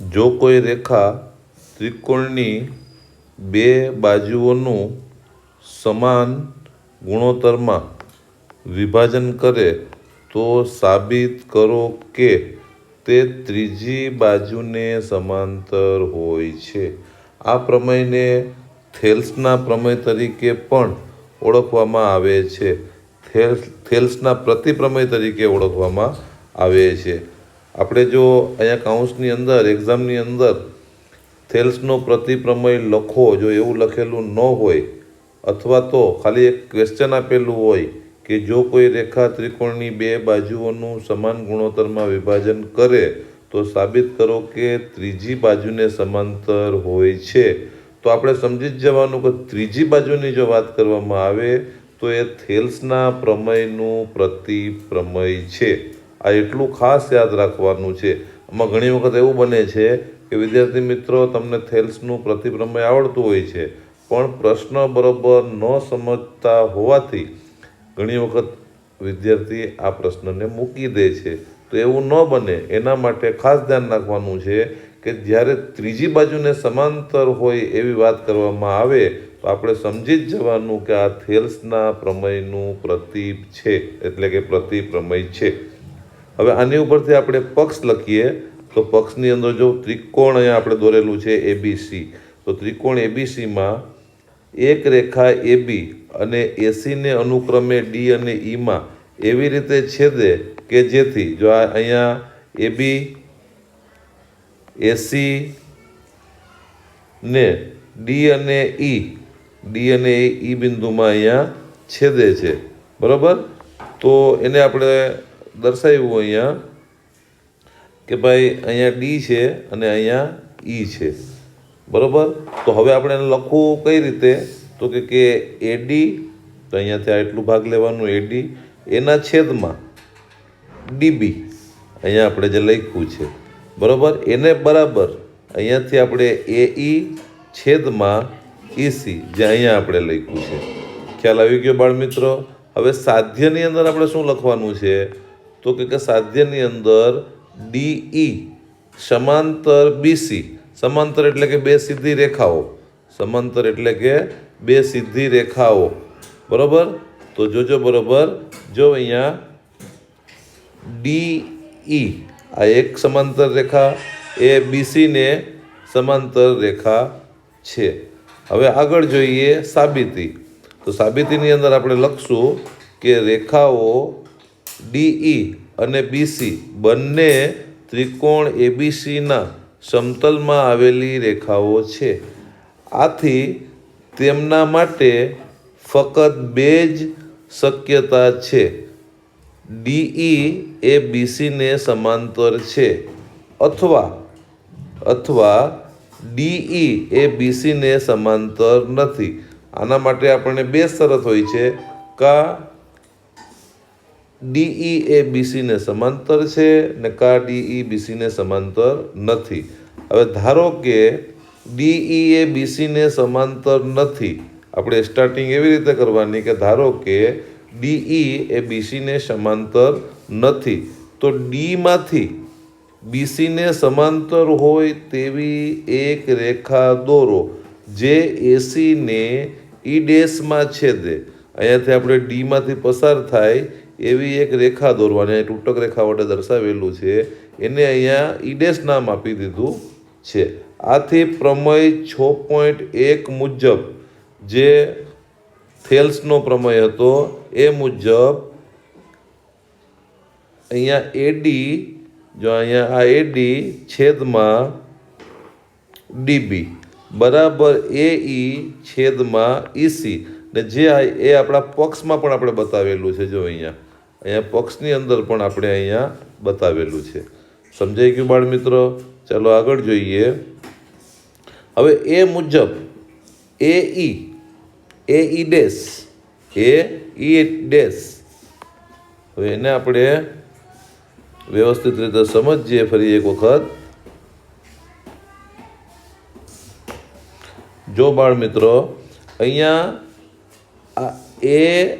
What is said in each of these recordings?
જો કોઈ રેખા ત્રિકોણની બે બાજુઓનું સમાન ગુણોત્તરમાં વિભાજન કરે, તો સાબિત કરો કે તે ત્રીજી બાજુને સમાંતર હોય છે. આ પ્રમેયને થેલ્સના પ્રમેય તરીકે પણ ઓળખવામાં આવે છે. થેલ્સ, થેલ્સના પ્રતિપ્રમેય તરીકે ઓળખવામાં આવે છે. આપણે જો અહીંયા કાઉન્સની અંદર, એક્ઝામની અંદર થેલ્સનો પ્રતિપ્રમેય લખો, જો એવું લખેલું ન હોય, અથવા તો ખાલી એક ક્વેશ્ચન આપેલું હોય કે જો કોઈ રેખા ત્રિકોણની બે બાજુઓનું સમાન ગુણોત્તરમાં વિભાજન કરે, તો સાબિત કરો કે ત્રીજી બાજુને સમાંતર હોય છે. તો આપણે સમજી જ જવાનું કે ત્રીજી બાજુની જો વાત કરવામાં આવે, તો એ થેલ્સના પ્રમેયનું પ્રતિપ્રમેય છે. આ એટલું ખાસ યાદ રાખવાનું છે. આમાં ઘણી વખત એવું બને છે કે વિદ્યાર્થી મિત્રો, તમને થેલ્સનું પ્રતિપ્રમેય આવડતું હોય છે, પણ પ્રશ્ન બરોબર ન સમજતા હોવાથી ઘણી વખત વિદ્યાર્થી આ પ્રશ્નને મૂકી દે છે. તો એવું ન બને. એના માટે ખાસ ધ્યાન રાખવાનું છે કે જ્યારે ત્રીજી બાજુને સમાંતર હોય એવી વાત કરવામાં આવે, તો આપણે સમજી જ જવાનું કે આ થેલ્સના પ્રમેયનું પ્રતીપ છે. એટલે કે પ્રતિપ્રમેય છે. હવે આની ઉપરથી આપણે પક્ષ લખીએ, તો પક્ષની અંદર જો ત્રિકોણ અહીંયા આપણે દોરેલું છે એબીસી તો ત્રિકોણ એબીસીમાં એક રેખા એબી અને એસીને અનુક્રમે ડી અને ઈમાં એવી રીતે છેદે કે જેથી જો આ અહીંયા એબી એસી ને ડી અને ઈ ડી અને ઈ બિંદુમાં અહીંયા છેદે છે. બરાબર? તો એને આપણે દર્શાવ્યું અહીંયા કે ભાઈ અહીંયા ડી છે અને અહીંયા ઈ છે. બરાબર? તો હવે આપણે એને લખવું કઈ રીતે? તો કે કે એડી તો અહીંયાથી આ એટલું ભાગ લેવાનું એડી એના છેદમાં ડીબી અહીંયા આપણે જે લખ્યું છે. બરાબર? એને બરાબર અહીંયાથી આપણે એ ઈ છેદમાં ઈસી જે અહીંયા આપણે લખ્યું છે. ખ્યાલ આવી ગયો બાળ મિત્રો હવે સાધ્યની અંદર આપણે શું લખવાનું છે? તો કે સાધ્યની અંદર ડીઈ સમાંતર બીસી સમાંતર એટલે કે બે સીધી રેખાઓ. સમાંતર એટલે કે બે સીધી રેખાઓ. બરાબર? તો જોજો બરાબર. જો અહીંયા ડી ઈ, આ એક સમાંતર રેખા, એ બીસીને સમાંતર રેખા છે. હવે આગળ જોઈએ સાબિતી. તો સાબિતીની અંદર આપણે લખશું કે રેખાઓ ડીઈ અને બીસી બંને ત્રિકોણ એબીસીના સમતલમાં આવેલી રેખાઓ છે. આથી તેમના માટે ફક્ત બે જ શક્યતા છે. ડીઈ એ બીસીને સમાંતર છે. અથવા અથવા ડીઈ એ બીસીને સમાંતર નથી. આના માટે આપણને બે શરત હોય છે. કા ડીઈ એ બીસીને સમાંતર છે ને કા ડીઈ બીસીને સમાંતર નથી. હવે ધારો કે ડીઈ એ બીસીને સમાંતર નથી, આપણે સ્ટાર્ટિંગ એવી રીતે કરવાની કે ધારો કે ડીઈ એ બીસીને સમાંતર નથી, તો ડીમાંથી બીસીને સમાંતર હોય તેવી એક રેખા દોરો જે એસીને ઈ ડેશમાં છેદે. અહીંયાથી આપણે ડીમાંથી પસાર થાય એવી એક રેખા દોરવાની તૂટક રેખા વડે દર્શાવેલું છે. એને અહીંયા ઈડેસ નામ આપી દીધું છે. આથી પ્રમેય છ પોઈન્ટ એક મુજબ જે થેલ્સનો પ્રમેય હતો, એ મુજબ અહીંયા એડી, જો અહીંયા આ એડી છેદમાં ડીબી, બરાબર એ ઈ છેદમાં ઈસી. ને જે આ, એ આપણા પક્ષમાં પણ આપણે બતાવેલું છે, જો અહીંયા. અહીંયા પક્ષની અંદર પણ આપણે અહીંયા બતાવેલું છે. સમજાઈ ગયું બાળ મિત્રો ચાલો આગળ જોઈએ. હવે એ મુજબ એ ઈ એ ઈ ડેશ એ ઈ ડેશ હવે એને આપણે વ્યવસ્થિત રીતે સમજીએ ફરી એક વખત. જો બાળ મિત્રો અહીંયા આ એ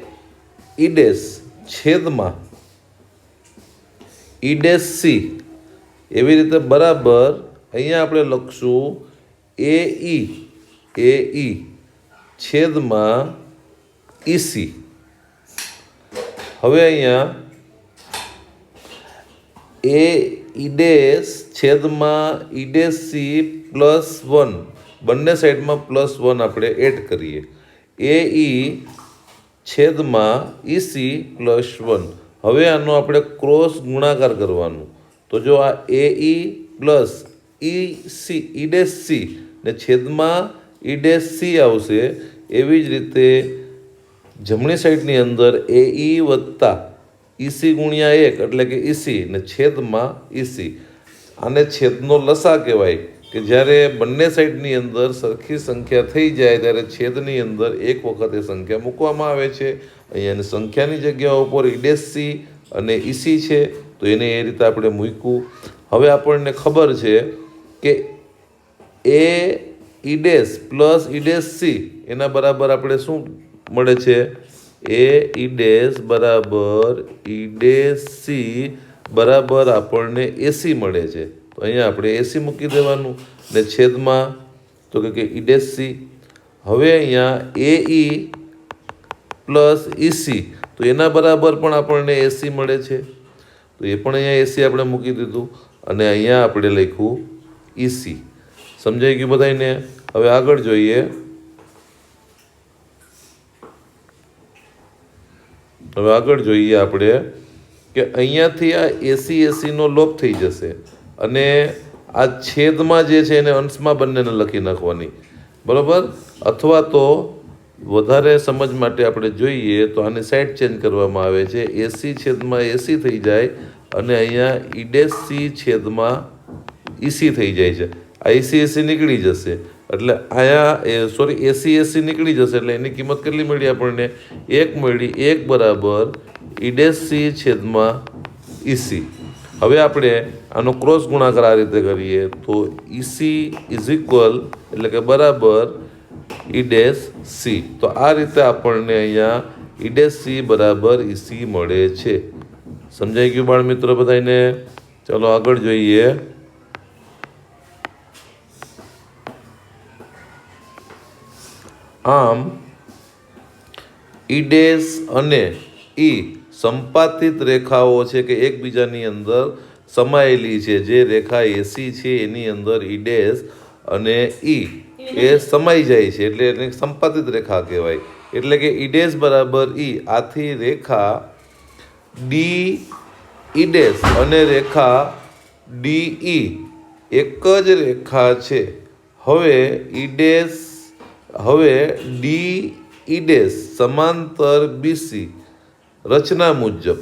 ઈડેસ છેદમાં ઈડેસ સી એવી રીતે બરાબર અહીંયા આપણે લખશું એ ઈ એ ઈ છેદમાં ઈસી હવે અહીંયા એ ઈડેસ છેદમાં ઈડેસ પ્લસ વન બંને સાઈડમાં પ્લસ વન આપણે એડ કરીએ. એ ઈ છેદમાં ઈસી પ્લસ વન. હવે આનો આપણે ક્રોસ ગુણાકાર કરવાનું. તો જો આ A E plus E C ઈડેસ C, ને છેદમાં ઈડેસ સી આવશે, એવી જ રીતે જમણી સાઈડની અંદર એ ઈ વત્તા ઈસી ગુણ્યા એક, એટલે કે ઈસી, ને છેદમાં ઈસી. આને છેદનો લસા કહેવાય. કે જ્યારે બંને સાઈડની અંદર સરખી સંખ્યા થઈ જાય ત્યારે છેદની અંદર એક વખત એ સંખ્યા મૂકવામાં આવે છે. અહીંયાની સંખ્યાની જગ્યા ઉપર ઈડેસી અને ઈસી છે, તો એને એ રીતે આપણે મૂક્યું. હવે આપણને ખબર છે કે એ ઈડેસ પ્લસ ઈડેસ એના બરાબર આપણે શું મળે છે? એ ઈડેસ બરાબર ઈડેસ સી બરાબર આપણને એસી મળે છે. તો અહીંયા આપણે એસી મૂકી દેવાનું ને છેદમાં, તો કે ઈડેસ હવે અહીંયા એ ઈ પ્લસ ઈસી તો એના બરાબર પણ આપણને એસી મળે છે. તો એ પણ અહીંયા એસી આપણે મૂકી દીધું અને અહીંયા આપણે લખ્યું ઈસી સમજાઈ ગયું બધાને હવે આગળ જોઈએ. હવે આગળ જોઈએ આપણે કે અહીંયાથી આ એસી એસીનો લોપ થઈ જશે. અને આ છેદમાં જે છે એને અંશમાં બંનેને લખી નાખવાની. બરાબર? અથવા તો વધારે સમજ માટે આપણે જોઈએ તો આની સાઈડ ચેન્જ કરવામાં આવે છે. એસી છેદમાં એસી થઈ જાય અને અહીંયા ઈડેસી છેદમાં ઈસી થઈ જાય છે. આ એસી એસી નીકળી જશે. એટલે અહીંયા સોરી એસી એસી નીકળી જશે એટલે એની કિંમત કેટલી મળી આપણને? એક મળી, એક બરાબર ઈડેસી છેદમાં ઈસી હવે આપણે આનો ક્રોસ ગુણાકાર આ રીતે કરીએ તો ઈસી ઇઝ ઇક્વલ એટલે કે બરાબર ઈડેસ સી તો આ રીતે આપણને અહીંયા ઈડેસ સી બરાબર ઈસી મળે છે. સમજાઈ ગયું બાળ મિત્રો બધાને ચલો આગળ જોઈએ. આમ ઈડેસ અને ઈ સંપાતિત રેખાઓ છે કે એકબીજાની અંદર સમાયેલી છે. જે રેખા એસી છે, એની અંદર ઈડેસ અને ઈ એ સમાઈ જાય છે, એટલે એને સંપાતિત રેખા કહેવાય. એટલે કે ઈડેસ બરાબર ઈ આથી રેખા ડી ઈડેસ અને રેખા ડી ઈ એક જ રેખા છે. હવે ઈડેસ હવે ડી ઈડેસ સમાંતર બીસી રચના મુજબ.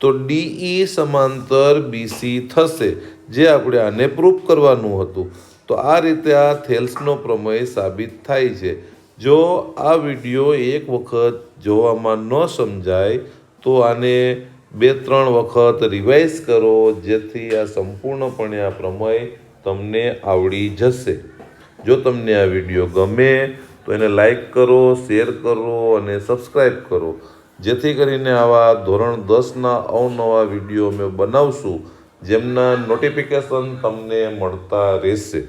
તો ડીઈ સમાંતર બીસી થશે, જે આપણે આને પ્રૂફ કરવાનું હતું. તો આ રીતે આ થેલ્સનો પ્રમેય સાબિત થાય છે. જો આ વીડિયો એક વખત જોવામાં ન સમજાય, તો આને બે ત્રણ વખત રિવાઇઝ કરો, જેથી આ સંપૂર્ણપણે આ પ્રમેય તમને આવડી જશે. જો તમને આ વીડિયો ગમે, તો એને લાઈક કરો શેર કરો અને સબસ્ક્રાઈબ કરો. જેથી કરીને આવા ધોરણ દસના અવનવા વીડિયો અમે બનાવશું જેમના નોટિફિકેશન તમને મળતા રહેશે.